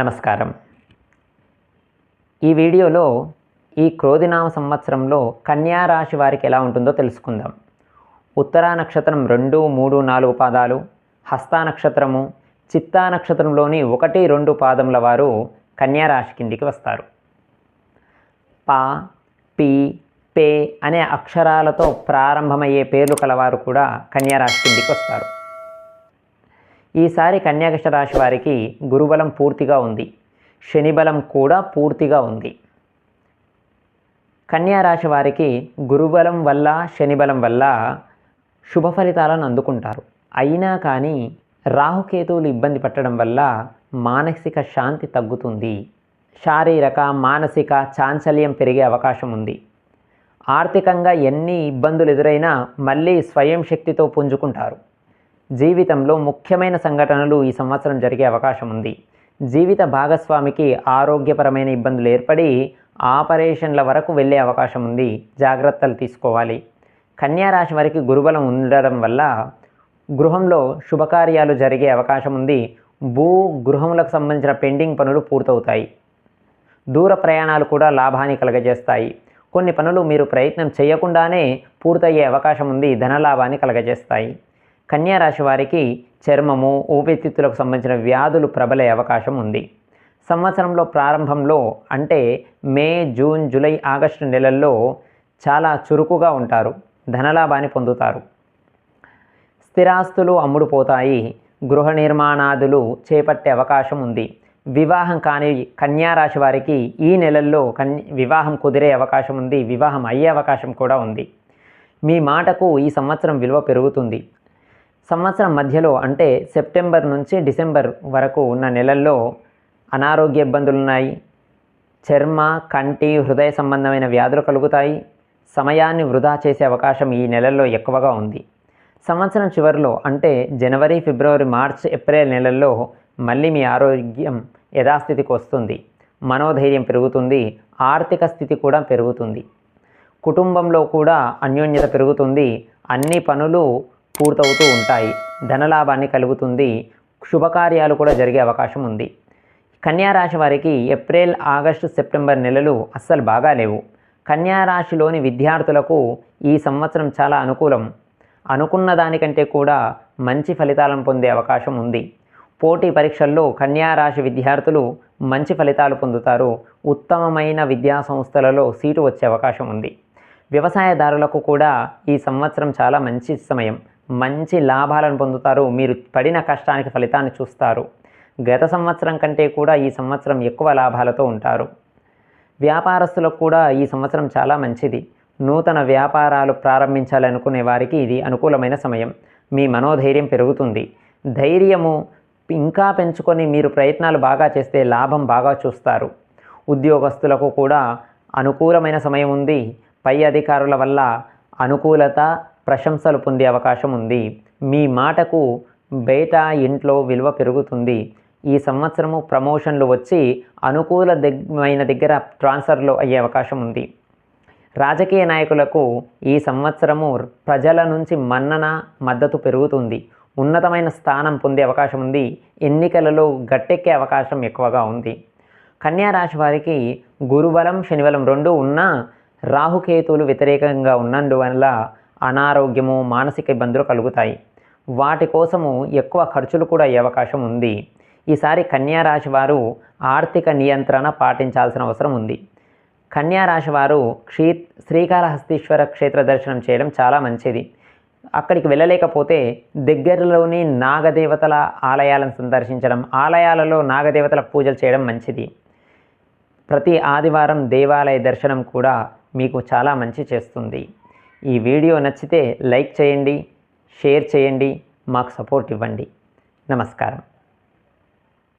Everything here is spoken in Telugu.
నమస్కారం. ఈ వీడియోలో ఈ క్రోధినామ సంవత్సరంలో కన్యా రాశి వారికి ఎలా ఉంటుందో తెలుసుకుందాం. ఉత్తరా నక్షత్రం రెండు మూడు నాలుగు పాదాలు హస్తా నక్షత్రము చిత్తా నక్షత్రంలోని ఒకటి రెండు పాదముల వారు కన్యా రాశి కిందికి వస్తారు. పా పి పే అనే అక్షరాలతో ప్రారంభమయ్యే పేర్లు కలవారు కూడా కన్యా రాశి కిందికి వస్తారు. ఈసారి కన్యాకృష్ణ రాశి వారికి గురుబలం పూర్తిగా ఉంది. శనిబలం కూడా పూర్తిగా ఉంది. కన్యా రాశి వారికి గురుబలం వల్ల శనిబలం వల్ల శుభ ఫలితాలను అందుకుంటారు. అయినా కానీ రాహుకేతువులు ఇబ్బంది పెట్టడం వల్ల మానసిక శాంతి తగ్గుతుంది. శారీరక మానసిక చాంచల్యం పెరిగే అవకాశం ఉంది. ఆర్థికంగా ఎన్ని ఇబ్బందులు ఎదురైనా మళ్ళీ స్వయం శక్తితో పుంజుకుంటారు. జీవితంలో ముఖ్యమైన సంఘటనలు ఈ సంవత్సరం జరిగే అవకాశం ఉంది. జీవిత భాగస్వామికి ఆరోగ్యపరమైన ఇబ్బందులు ఏర్పడి ఆపరేషన్ల వరకు వెళ్ళే అవకాశం ఉంది. జాగ్రత్తలు తీసుకోవాలి. కన్యా రాశి వారికి గురుబలం ఉండడం వల్ల గృహంలో శుభకార్యాలు జరిగే అవకాశం ఉంది. భూ గృహములకు సంబంధించిన పెండింగ్ పనులు పూర్తవుతాయి. దూర ప్రయాణాలు కూడా లాభాన్ని కలగజేస్తాయి. కొన్ని పనులు మీరు ప్రయత్నం చేయకుండానే పూర్తయ్యే అవకాశం ఉంది. ధనలాభాన్ని కలగజేస్తాయి. కన్యా రాశి వారికి చర్మము ఊపిరితిత్తులకు సంబంధించిన వ్యాధులు ప్రబలే అవకాశం ఉంది. సంవత్సరంలో ప్రారంభంలో అంటే మే జూన్ జూలై ఆగస్టు నెలల్లో చాలా చురుకుగా ఉంటారు. ధనలాభాన్ని పొందుతారు. స్థిరాస్తులు అమ్ముడుపోతాయి. గృహ నిర్మాణాదులు చేపట్టే అవకాశం ఉంది. వివాహం కాని కన్యా రాశి వారికి ఈ నెలల్లో కన్ వివాహం కుదిరే అవకాశం ఉంది. వివాహం అయ్యే అవకాశం కూడా ఉంది. మీ మాటకు ఈ సంవత్సరం విలువ పెరుగుతుంది. సంవత్సరం మధ్యలో అంటే సెప్టెంబర్ నుంచి డిసెంబర్ వరకు ఉన్న నెలల్లో అనారోగ్య ఇబ్బందులు ఉన్నాయి. చర్మ కంటి హృదయ సంబంధమైన వ్యాధులు కలుగుతాయి. సమయాన్ని వృధా చేసే అవకాశం ఈ నెలల్లో ఎక్కువగా ఉంది. సంవత్సరం చివరిలో అంటే జనవరి ఫిబ్రవరి మార్చ్ ఏప్రిల్ నెలల్లో మళ్ళీ మీ ఆరోగ్యం యథాస్థితికి వస్తుంది. మనోధైర్యం పెరుగుతుంది. ఆర్థిక స్థితి కూడా పెరుగుతుంది. కుటుంబంలో కూడా అన్యోన్యత పెరుగుతుంది. అన్ని పనులు పూర్తవుతూ ఉంటాయి. ధనలాభాన్ని కలుగుతుంది. శుభకార్యాలు కూడా జరిగే అవకాశం ఉంది. కన్యారాశి వారికి ఏప్రిల్ ఆగస్టు సెప్టెంబర్ నెలలు అస్సలు బాగా లేవు. కన్యా రాశిలోని విద్యార్థులకు ఈ సంవత్సరం చాలా అనుకూలం. అనుకున్న దానికంటే కూడా మంచి ఫలితాలను పొందే అవకాశం ఉంది. పోటీ పరీక్షల్లో కన్యారాశి విద్యార్థులు మంచి ఫలితాలు పొందుతారు. ఉత్తమమైన విద్యా సంస్థలలో సీటు వచ్చే అవకాశం ఉంది. వ్యవసాయదారులకు కూడా ఈ సంవత్సరం చాలా మంచి సమయం. మంచి లాభాలను పొందుతారు మీరు పడిన కష్టానికి ఫలితాన్ని చూస్తారు. గత సంవత్సరం కంటే కూడా ఈ సంవత్సరం ఎక్కువ లాభాలతో ఉంటారు. వ్యాపారస్తులకు కూడా ఈ సంవత్సరం చాలా మంచిది. నూతన వ్యాపారాలు ప్రారంభించాలనుకునే వారికి ఇది అనుకూలమైన సమయం. మీ మనోధైర్యం పెరుగుతుంది. ధైర్యము ఇంకా పెంచుకొని మీరు ప్రయత్నాలు బాగా చేస్తే లాభం బాగా చూస్తారు. ఉద్యోగస్తులకు కూడా అనుకూలమైన సమయం ఉంది. పై అధికారుల వల్ల అనుకూలత ప్రశంసలు పొందే అవకాశం ఉంది. మీ మాటకు బయట ఇంట్లో విలువ పెరుగుతుంది. ఈ సంవత్సరము ప్రమోషన్లు వచ్చి అనుకూల దగ్గమైన దగ్గర ట్రాన్స్ఫర్లు అయ్యే అవకాశం ఉంది. రాజకీయ నాయకులకు ఈ సంవత్సరము ప్రజల నుంచి మన్నన మద్దతు పెరుగుతుంది. ఉన్నతమైన స్థానం పొందే అవకాశం ఉంది. ఎన్నికలలో గట్టెక్కే అవకాశం ఎక్కువగా ఉంది. కన్యా రాశి వారికి గురుబలం శనిబలం రెండు ఉన్నా రాహుకేతువులు వ్యతిరేకంగా ఉన్నందువల్ల అనారోగ్యము మానసిక ఇబ్బందులు కలుగుతాయి. వాటి కోసము ఎక్కువ ఖర్చులు కూడా అయ్యే అవకాశం ఉంది. ఈసారి కన్యారాశి వారు ఆర్థిక నియంత్రణ పాటించాల్సిన అవసరం ఉంది. కన్యారాశి వారు క్షీ శ్రీకాళహస్తీశ్వర క్షేత్ర దర్శనం చేయడం చాలా మంచిది. అక్కడికి వెళ్ళలేకపోతే దగ్గరలోని నాగదేవతల ఆలయాలను సందర్శించడం ఆలయాలలో నాగదేవతల పూజలు చేయడం మంచిది. ప్రతి ఆదివారం దేవాలయ దర్శనం కూడా మీకు చాలా మంచి చేస్తుంది. ఈ వీడియో నచ్చితే లైక్ చేయండి షేర్ చేయండి మాకు సపోర్ట్ ఇవ్వండి. నమస్కారం.